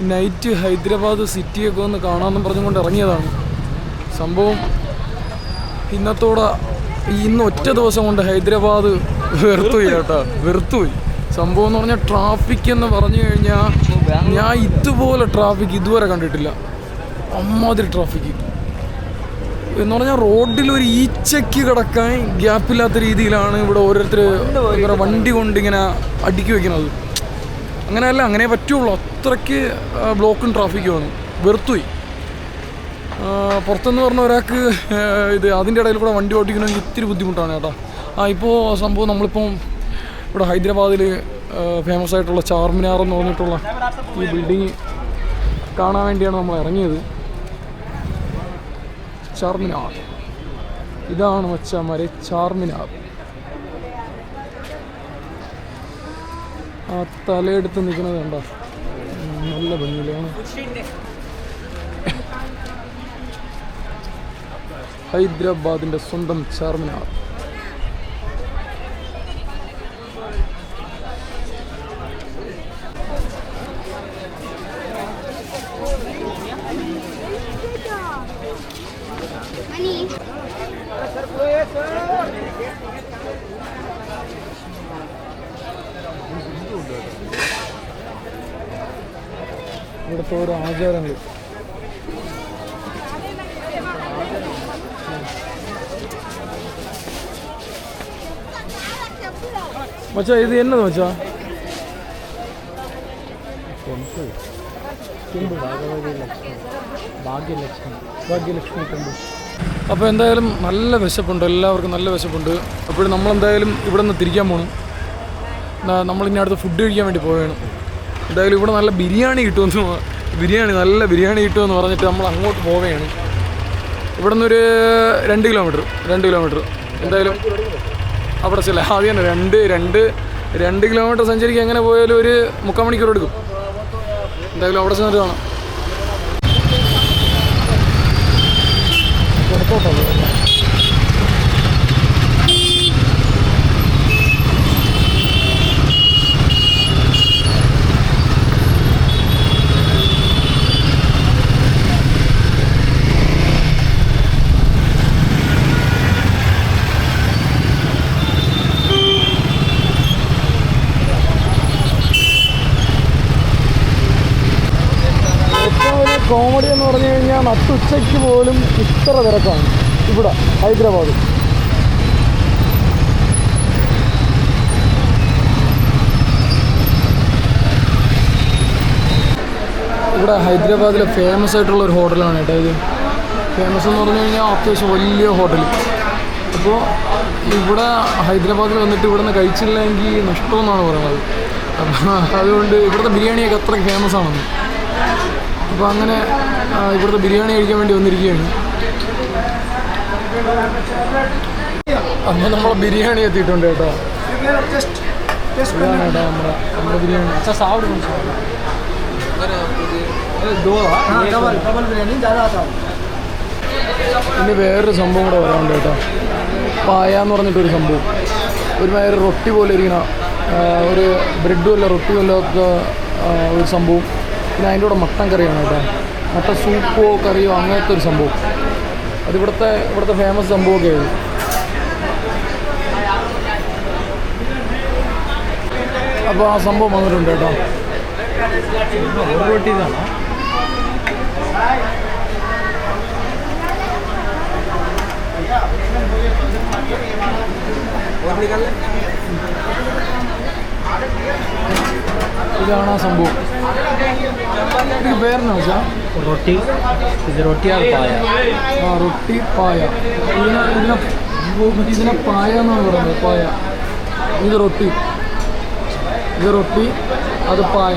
Night Hyderabad സിറ്റിയൊക്കെ ഒന്ന് കാണാമെന്നും പറഞ്ഞുകൊണ്ട് ഇറങ്ങിയതാണ്. സംഭവം ഇന്നത്തോടെ ഇന്ന് ഒറ്റ ദിവസം കൊണ്ട് ഹൈദരാബാദ് വെറുത്തുപോയി കേട്ടോ. വെറുത്തുപോയി. സംഭവം എന്ന് പറഞ്ഞാൽ ട്രാഫിക് എന്ന് പറഞ്ഞു കഴിഞ്ഞാൽ ഞാൻ ഇതുപോലെ ട്രാഫിക് ഇതുവരെ കണ്ടിട്ടില്ല. അമ്മാതിരി ട്രാഫിക് എന്ന് പറഞ്ഞാൽ റോഡിൽ ഒരു ഈച്ചയ്ക്ക് കിടക്കാൻ ഗ്യാപ്പില്ലാത്ത രീതിയിലാണ് ഇവിടെ ഓരോരുത്തർ വണ്ടി കൊണ്ട് ഇങ്ങനെ അടുക്കി വെക്കുന്നത്. അങ്ങനെയല്ല അങ്ങനെ പറ്റുള്ളൂ. അത്രയ്ക്ക് ബ്ലോക്കും ട്രാഫിക്കുമാണ് വെറുത്തുപോയി. പുറത്തെന്ന് പറഞ്ഞ ഒരാൾക്ക് ഇത് അതിന്റെ ഇടയിൽ കൂടെ വണ്ടി ഓടിക്കണമെങ്കിൽ ഇത്തിരി ബുദ്ധിമുട്ടാണ് കേട്ടോ. ആ ഇപ്പോൾ സംഭവം നമ്മളിപ്പം ഇവിടെ ഹൈദരാബാദിൽ ഫേമസ് ആയിട്ടുള്ള ചാർമിനാർ എന്ന് പറഞ്ഞിട്ടുള്ള ഈ ബിൽഡിങ് കാണാൻ വേണ്ടിയാണ് നമ്മൾ ഇറങ്ങിയത്. ചാർമിനാർ. ഇതാണ് മച്ചാമാരെ ചാർമിനാർ. ആ തലയെടുത്ത് നിൽക്കുന്നത് കണ്ടോ? നല്ല ഭംഗിയിലാണ് ഹൈദരാബാദിന്റെ സ്വന്തം ചാർമിനാർ ഇവിടുത്തെ ഓരോ ആചാരങ്ങൾ. മച്ചാ ഇത് എന്നത് മച്ചാ? ഭാഗ്യലക്ഷ്മി. ടെമ്പിൾ. അപ്പോൾ എന്തായാലും നല്ല വിശപ്പുണ്ട്. എല്ലാവർക്കും നല്ല വിശപ്പുണ്ട്. അപ്പോൾ നമ്മളെന്തായാലും ഇവിടെ നിന്ന് തിരിക്കാൻ പോകണം നമ്മളിനി അടുത്ത് ഫുഡ് കഴിക്കാൻ വേണ്ടി പോവുകയാണ്. എന്തായാലും ഇവിടെ നല്ല ബിരിയാണി കിട്ടുമെന്ന് ബിരിയാണി നല്ല ബിരിയാണി കിട്ടുമെന്ന് പറഞ്ഞിട്ട് നമ്മൾ അങ്ങോട്ട് പോവുകയാണ്. ഇവിടെ നിന്നൊരു രണ്ട് കിലോമീറ്റർ രണ്ട് കിലോമീറ്റർ. എന്തായാലും അവിടെ ചില ആദ്യം തന്നെ രണ്ട് രണ്ട് രണ്ട് കിലോമീറ്റർ സഞ്ചരിക്കുക എങ്ങനെ പോയാലും ഒരു മുക്കാൽ മണിക്കൂർ എടുക്കും. എന്തായാലും അവിടെ ചെന്നിട്ട് കാണാം. എന്ന് പറഞ്ഞു കഴിഞ്ഞാൽ നട്ടുച്ചയ്ക്ക് പോലും ഇത്ര തിരക്കാണ്. ഇവിടെ ഹൈദരാബാദ്. ഇവിടെ ഹൈദരാബാദിലെ ഫേമസ് ആയിട്ടുള്ള ഒരു ഹോട്ടലാണ് കേട്ടോ ഇത്. ഫേമസ് എന്ന് പറഞ്ഞു കഴിഞ്ഞാൽ അത്യാവശ്യം വലിയ ഹോട്ടൽ അപ്പോൾ ഇവിടെ ഹൈദരാബാദിൽ വന്നിട്ട് ഇവിടെ നിന്ന് കഴിച്ചില്ലെങ്കിൽ നഷ്ടമെന്നാണ് പറയുന്നത്. അപ്പോൾ അതുകൊണ്ട് ഇവിടുത്തെ ബിരിയാണിയൊക്കെ അത്രയ്ക്ക് ഫേമസ് ആണെന്ന്. അപ്പോൾ അങ്ങനെ ഇവിടുത്തെ ബിരിയാണി കഴിക്കാൻ വേണ്ടി വന്നിരിക്കുകയാണ്. അപ്പോൾ നമ്മളെ ബിരിയാണി എത്തിയിട്ടുണ്ട് കേട്ടോ. ഇതാണ് കേട്ടോ നമ്മുടെ നമ്മുടെ ബിരിയാണി. അച്ഛാ സാവിടും ഇനി വേറൊരു സംഭവം കൂടെ വരാനുണ്ട് കേട്ടോ. പായ എന്ന് പറഞ്ഞിട്ടൊരു സംഭവം. ഒരു വേറെ റൊട്ടി പോലെ ഇരിക്കണ ഒരു ബ്രെഡ് വല്ല റൊട്ടി വല്ല ഒക്കെ ഒരു സംഭവം. പിന്നെ അതിന്റെ കൂടെ മട്ടൻ കറിയാണ് കേട്ടോ. മട്ടൻ സൂപ്പോ കറിയോ അങ്ങനത്തെ ഒരു സംഭവം. അതിവിടുത്തെ ഇവിടുത്തെ ഫേമസ് സംഭവമൊക്കെ ആയിരുന്നു. അപ്പോൾ ആ സംഭവം വന്നിട്ടുണ്ട് കേട്ടോ. റൊട്ടി ഇതാണ് ആ സംഭവം. ഇതിന് പേരെന്നാ വെച്ചാൽ റൊട്ടി. ഇത് റൊട്ടി പായ. ആ റൊട്ടി പായ. ഇതിനെ ഇതിനെ ഇതിനെ പായ എന്നാണ് പറയുന്നത്? പായ. ഇത് റൊട്ടി. ഇത് റൊട്ടി അത് പായ.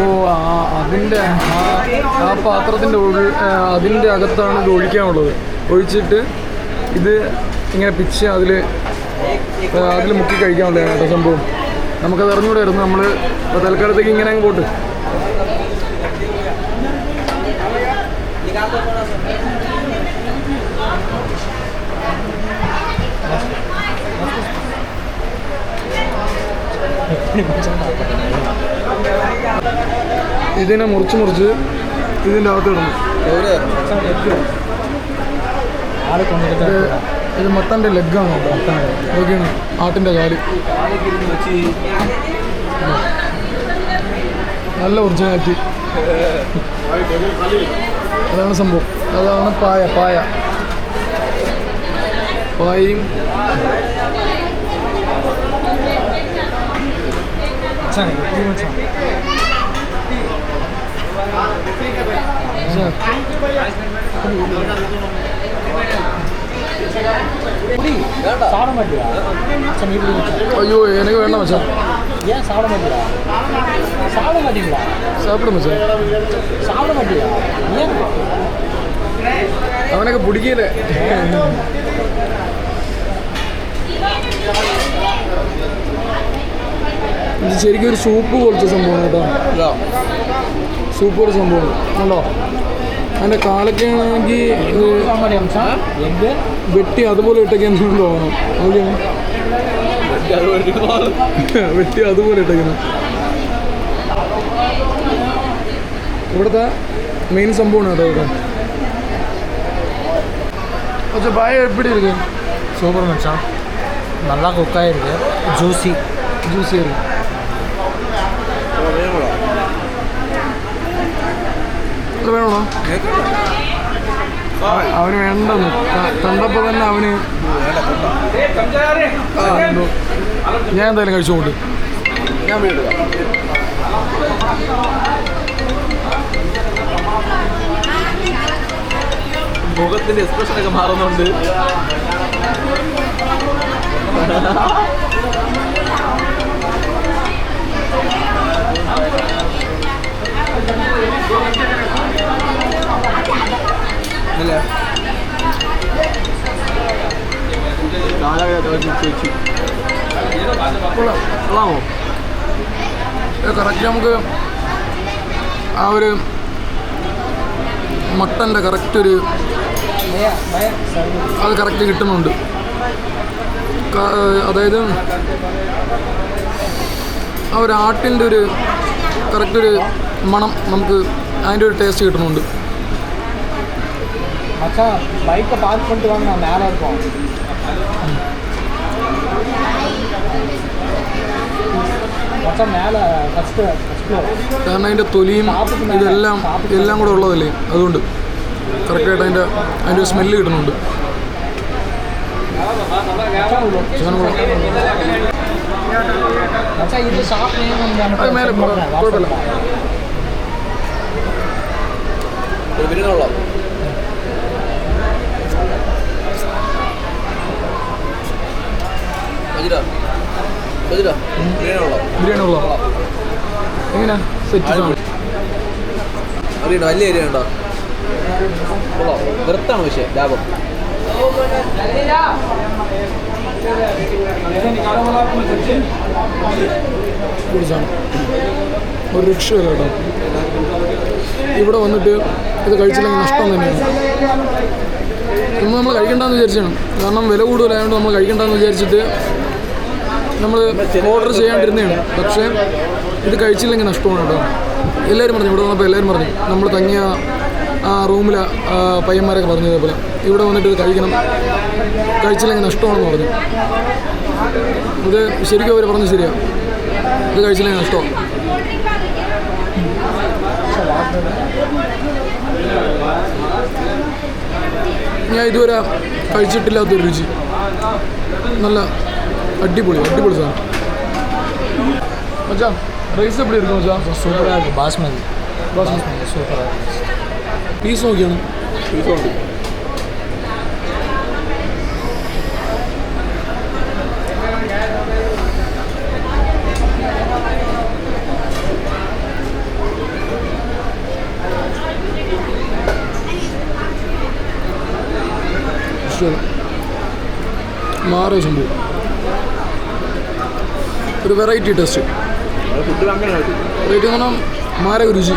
ഓ ആ അതിന്റെ ആ പാത്രത്തിന്റെ പാത്രത്തിന്റെ അതിന്റെ അകത്താണ് ഇത് ഒഴിക്കാനുള്ളത്. ഒഴിച്ചിട്ട് ഇത് ഇങ്ങനെ പിച്ച് അതിൽ അതിൽ മുക്കി കഴിക്കാനുള്ളതാണ് കേട്ടോ സംഭവം. നമുക്കത് അറിഞ്ഞുകൂടായിരുന്നു നമ്മൾ തൽക്കാലത്തേക്ക് ഇങ്ങനെ അങ്ങ് പോട്ട്. ഇതിനെ മുറിച്ച് മുറിച്ച് ഇതിന്റെ അകത്ത് ഇടുന്നു. ഇത് മത്തന്റെ ലെഗാണ് ഇതൊക്കെയാണ് ആട്ടിന്റെ കാൽ. നല്ല ഒറിജിനാലിറ്റി അതാണ് സംഭവം. അതാണ് പായ പായ. പായയും மச்சான் எப்படி மச்சான் சாப்பிட மாட்டியா மச்சான் இப்படி மச்சான் ஐயோ எனக்கு வேண்டாம் மச்சான் ஏன் சாப்பிட மாட்டியா சாப்பிட மாட்டீங்களா சாப்பிட மச்சான் சாப்பிட மாட்டியா ஏன் அவனுக்கு பிடிக்கல Thank you. ഇത് ശരിക്കും ഒരു സൂപ്പ് പോലത്തെ സംഭവമാണ് കേട്ടോ. സൂപ്പ് ഒരു സംഭവമാണ്. ഉണ്ടോ അതിന്റെ കാലൊക്കെ ആണെങ്കിൽ വെട്ടി അതുപോലെ ഇട്ടൊക്കെയാണ് തോന്നണം ഓക്കെയാണ് വെട്ടി അതുപോലെ ഇട്ടേക്കുന്നു. ഇവിടുത്തെ മെയിൻ സംഭവമാണ് കേട്ടോ ഇവിടെ പക്ഷേ പായ എപ്പിടി ഇരിക്കും സൂപ്പർ മച്ചാ നല്ല കുക്കായിരിക്കും ജ്യൂസി ജ്യൂസി ആയിരിക്കും. അവന് വേണ്ടെന്ന് കണ്ടപ്പോ തന്നെ അവന്. ഞാൻ എന്തായാലും കഴിച്ചുകൊണ്ട് മുഖത്തിന്റെ എക്സ്പ്രഷൻ ഒക്കെ മാറുന്നുണ്ട്. ചോദിച്ചു കൊള്ളാമോ കറക്റ്റ് നമുക്ക് ആ ഒരു മട്ടൻ്റെ കറക്റ്റ് ഒരു பையா பையா சரி അത് കറക്റ്റ് കിട്ടുന്നുണ്ട് ക- അതായത് ആ ഒരു ആട്ടിൻ്റെ ഒരു കറക്റ്റ് ഒരു മണം നമുക്ക് അതിൻ്റെ ഒരു ടേസ്റ്റ് കിട്ടുന്നുണ്ട് மச்சான் பைக்கை பார்க் பண்ணிட்டு வாங்க நான் மேலே இருக்கோம் കാരണം അതിന്റെ തൊലിയും ഇതെല്ലാം എല്ലാം കൂടെ ഉള്ളതല്ലേ? അതുകൊണ്ട്. കറക്റ്റായിട്ട് അതിന്റെ അതിന്റെ സ്മെല്ല് കിട്ടുന്നുണ്ട്. അത് മേലെ കുഴപ്പമില്ല. ബിരിയാണി ഉള്ള എങ്ങനെയാ? സെറ്റ് അറിയണ്ട വലിയ ഏരിയ ഉണ്ടോ ഉള്ളോ വെറുത്താണ് പക്ഷേ ലാഭം. ഒരു രക്ഷയില്ല കേട്ടോ. ഇവിടെ വന്നിട്ട് ഇത് കഴിച്ചില്ലെങ്കിൽ നഷ്ടം തന്നെയാണ്. ഇന്ന് നമ്മൾ കഴിക്കണ്ടെന്ന് വിചാരിച്ചാണ്. കാരണം വില കൂടുതലായതുകൊണ്ട് നമ്മൾ കഴിക്കണ്ടെന്ന് വിചാരിച്ചിട്ട് നമ്മൾ ഓർഡർ ചെയ്യാണ്ടിരുന്നതാണ്. പക്ഷേ ഇത് കഴിച്ചില്ലെങ്കിൽ നഷ്ടമാണ് കേട്ടോ. എല്ലാവരും പറഞ്ഞു ഇവിടെ വന്നപ്പോൾ എല്ലാവരും പറഞ്ഞു നമ്മൾ തങ്ങിയ ആ റൂമിലെ പയ്യന്മാരൊക്കെ പറഞ്ഞു ഇവിടെ വന്നിട്ട് ഇത് കഴിക്കണം. കഴിച്ചില്ലെങ്കിൽ നഷ്ടമാണെന്ന് പറഞ്ഞു. ഇത് ശരിക്കും അവർ പറഞ്ഞു ശരിയാണ് ഇത് കഴിച്ചില്ലെങ്കിൽ നഷ്ടമാണ് ഞാൻ ഇതുവരെ കഴിച്ചിട്ടില്ലാത്തൊരു രുചി. നല്ല அடிப்பொலி அடிப்பொலி சார் மச்சா ரைஸ் எப்படி இருக்கும் மச்சா சூப்பராக இருக்கும் பாஸ்மதி பாஸ்மதி சூப்பராக இருக்கும் பீஸ் ஓகேணும் பீஸ் ஓகே മാറിയ സംഭവം ഒരു വെറൈറ്റി ടേസ്റ്റ് വെറൈറ്റി പറഞ്ഞാൽ മാരക രുചി.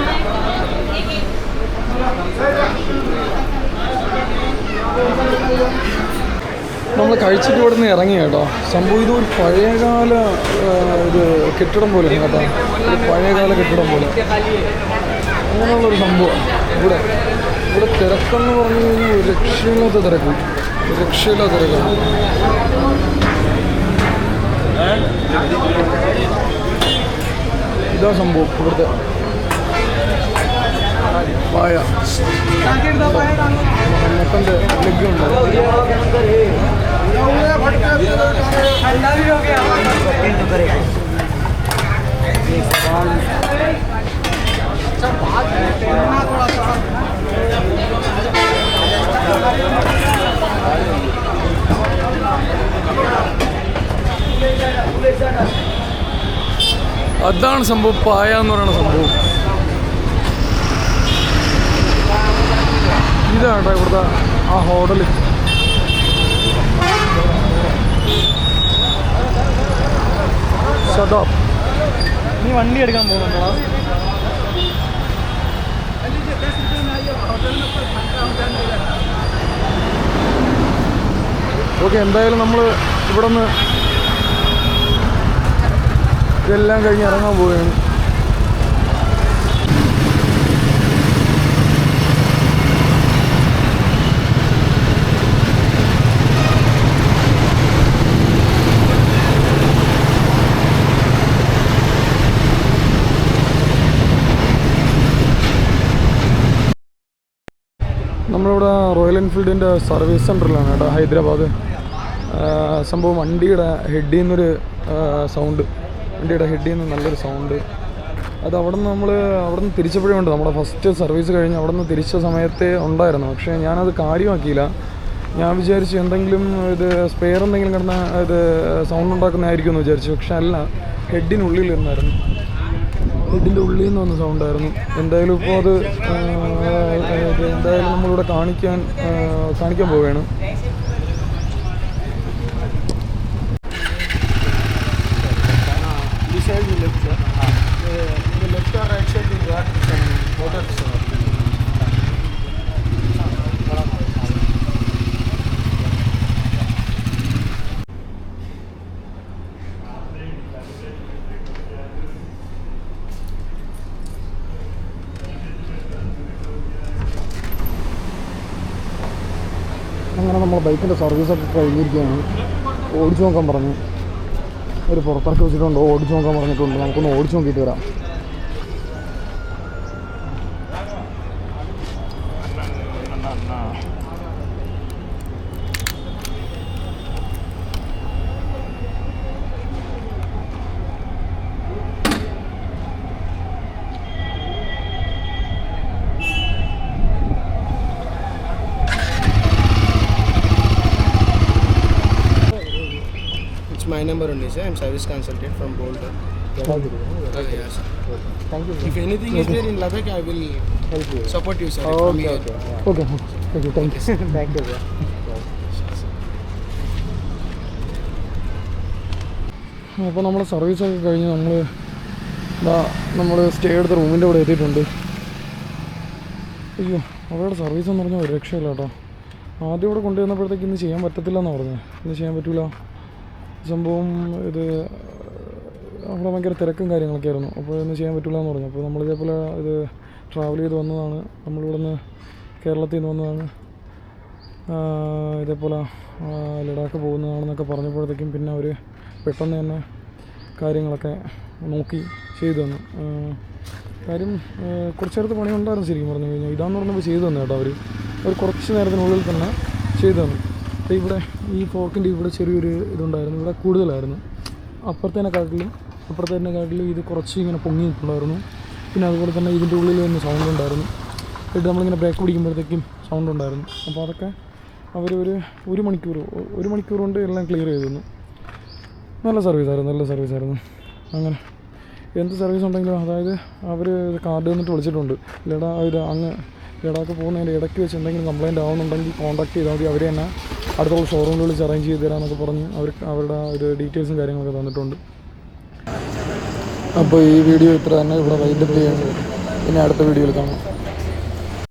നമ്മൾ കഴിച്ചിട്ട് ഇവിടെ നിന്ന് ഇറങ്ങി കേട്ടോ. സംഭവം ഇത് ഒരു പഴയകാല ഒരു കെട്ടിടം പോലെ കേട്ടോ. പഴയകാല കെട്ടിടം പോലെ. അങ്ങനെയുള്ളൊരു സംഭവം. ഇവിടെ ഇവിടെ തിരക്കെന്ന് പറഞ്ഞു കഴിഞ്ഞാൽ ഒരു രക്ഷയില്ലാത്ത തിരക്കും രക്ഷയില്ലാത്ത തിരക്കാണ്. ഇതാ സംഭവം ഇവിടുത്തെ. പായ. മട്ടന്റെ ലെഗ് ഉണ്ട് അതാണ് സംഭവം പായ എന്ന് പറയുന്ന സംഭവം. ഇതാണ് ഇവിടുത്തെ ആ ഹോട്ടൽ ഷട്ടോ നീ വണ്ടി എടുക്കാൻ പോകുന്നുണ്ടോ? ഓക്കെ എന്തായാലും നമ്മൾ ഇവിടെ നിന്ന് ഇതെല്ലാം കഴിഞ്ഞ് ഇറങ്ങാൻ പോവുകയാണ്. നമ്മളിവിടെ റോയൽ എൻഫീൽഡിന്റെ സർവീസ് സെന്ററിലാണ് കേട്ടോ ഹൈദരാബാദ്. സംഭവം വണ്ടിയുടെ ഹെഡിൽ നിന്നൊരു സൗണ്ട് വണ്ടിയുടെ ഹെഡിൽ നിന്ന് നല്ലൊരു സൗണ്ട് അത് അവിടെ നിന്ന് നമ്മൾ അവിടെ നിന്ന് തിരിച്ചപ്പോഴേ ഉണ്ട്. നമ്മുടെ ഫസ്റ്റ് സർവീസ് കഴിഞ്ഞ് അവിടെ നിന്ന് തിരിച്ച സമയത്തെ ഉണ്ടായിരുന്നു. പക്ഷേ ഞാനത് കാര്യമാക്കിയില്ല. ഞാൻ വിചാരിച്ചു എന്തെങ്കിലും ഇത് സ്പെയർ എന്തെങ്കിലും കിടന്ന ഇത് സൗണ്ട് ഉണ്ടാക്കുന്നതായിരിക്കും എന്ന് വിചാരിച്ചു. പക്ഷെ അല്ല ഹെഡിനുള്ളിൽ നിന്നായിരുന്നു. ഹെഡിന്റെ ഉള്ളിൽ നിന്ന് വന്ന സൗണ്ടായിരുന്നു എന്തായാലും ഇപ്പോൾ അത് എന്തായാലും നമ്മളിവിടെ കാണിക്കാൻ കാണിക്കാൻ പോവുകയാണ്. ബൈക്കിന്റെ സർവീസൊക്കെ കഴിഞ്ഞിരിക്കുകയാണ്. ഓടിച്ചു നോക്കാൻ പറഞ്ഞു. ഒരു പുറത്തിറക്കി വെച്ചിട്ടുണ്ട്. ഓടിച്ചു നോക്കാൻ പറഞ്ഞിട്ടുണ്ട്. നമുക്കൊന്ന് ഓടിച്ചു നോക്കിയിട്ട് വരാം. Number only, sir. I'm service consultant from Boulder. Thank you Yes, sir. Thank you If anything is there in Ladakh, I will help you support you, sir. from here. Okay thank you thank you thank you അപ്പോൾ നമ്മുടെ സർവീസൊക്കെ കഴിഞ്ഞ് നമ്മൾ ഇതാ നമ്മൾ stay എടുത്ത റൂമിന്റെ അവിടെ എത്തിയിട്ടുണ്ട് അയ്യോ അവരുടെ സർവീസ് എന്ന് പറഞ്ഞാൽ ഒരു രക്ഷയില്ല കേട്ടോ ആദ്യം ഇവിടെ കൊണ്ടുവന്നപ്പോഴത്തേക്ക് ഇന്ന് ചെയ്യാൻ പറ്റത്തില്ല എന്നാണ് പറഞ്ഞത് ഇന്ന് ചെയ്യാൻ പറ്റില്ല സംഭവം ഇത് അവിടെ ഭയങ്കര തിരക്കും കാര്യങ്ങളൊക്കെ ആയിരുന്നു. അപ്പോൾ ഇന്ന് ചെയ്യാൻ പറ്റില്ല എന്ന് പറഞ്ഞു. അപ്പോൾ നമ്മൾ ഇതേപോലെ ഇത് ട്രാവൽ ചെയ്ത് വന്നതാണ്. നമ്മളിവിടെ നിന്ന് കേരളത്തിൽ നിന്ന് വന്നതാണ്. ഇതേപോലെ ലഡാക്ക് പോകുന്നതാണെന്നൊക്കെ പറഞ്ഞപ്പോഴത്തേക്കും പിന്നെ അവർ പെട്ടെന്ന് തന്നെ കാര്യങ്ങളൊക്കെ നോക്കി ചെയ്തു തന്നു. കാര്യം കുറച്ച് നേരത്തെ പണി ഉണ്ടായിരുന്നു ശരിക്കും പറഞ്ഞു കഴിഞ്ഞാൽ. ഇതാന്ന് പറഞ്ഞപ്പോൾ ചെയ്തു തന്നു കേട്ടോ അവർ അവർ കുറച്ച് നേരത്തിനുള്ളിൽ തന്നെ ചെയ്തു തന്നു. ഇവിടെ ഈ ഫോർക്കിന്റെ ഇവിടെ ചെറിയൊരു ഇതുണ്ടായിരുന്നു. ഇവിടെ കൂടുതലായിരുന്നു. അപ്പുറത്തേനെക്കാട്ടിലും അപ്പുറത്തേനെക്കാട്ടിലും ഇത് കുറച്ച് ഇങ്ങനെ പൊങ്ങി നിൽക്കുന്നുണ്ടായിരുന്നു പിന്നെ അതുപോലെ തന്നെ ഇതിന്റെ ഉള്ളിൽ തന്നെ സൗണ്ട് ഉണ്ടായിരുന്നു. എന്നിട്ട് നമ്മളിങ്ങനെ ബ്രേക്ക് പിടിക്കുമ്പോഴത്തേക്കും സൗണ്ട് ഉണ്ടായിരുന്നു. അപ്പോൾ അതൊക്കെ അവർ ഒരു ഒരു മണിക്കൂർ ഒരു മണിക്കൂർ കൊണ്ട് എല്ലാം ക്ലിയർ ചെയ്തിരുന്നു. നല്ല സർവീസ് ആയിരുന്നു നല്ല സർവീസ് ആയിരുന്നു. അങ്ങനെ എന്ത് സർവീസ് ഉണ്ടെങ്കിലും അതായത് അവർ കാർഡ് തന്നിട്ട് വിളിച്ചിട്ടുണ്ട്. ഇല്ലടാ ഇത് അങ്ങ് ലഡാക്ക് പോകുന്നതിന്റെ ഇടയ്ക്ക് വെച്ച് എന്തെങ്കിലും കംപ്ലയിന്റ് ആവുന്നുണ്ടെങ്കിൽ കോൺടാക്ട് ചെയ്താൽ മതി. അവർ തന്നെ അടുത്തുള്ള ഷോറൂമിൽ വിളിച്ച് അറേഞ്ച് ചെയ്ത് തരാമെന്നൊക്കെ പറഞ്ഞ് അവർ അവരുടെ ഒരു ഡീറ്റെയിൽസും കാര്യങ്ങളൊക്കെ തന്നിട്ടുണ്ട്. അപ്പോൾ ഈ വീഡിയോ ഇത്ര തന്നെ ഇവിടെ വൈൻഡപ്പ് ചെയ്യുന്നത് പിന്നെ അടുത്ത വീഡിയോയിൽ കാണാം.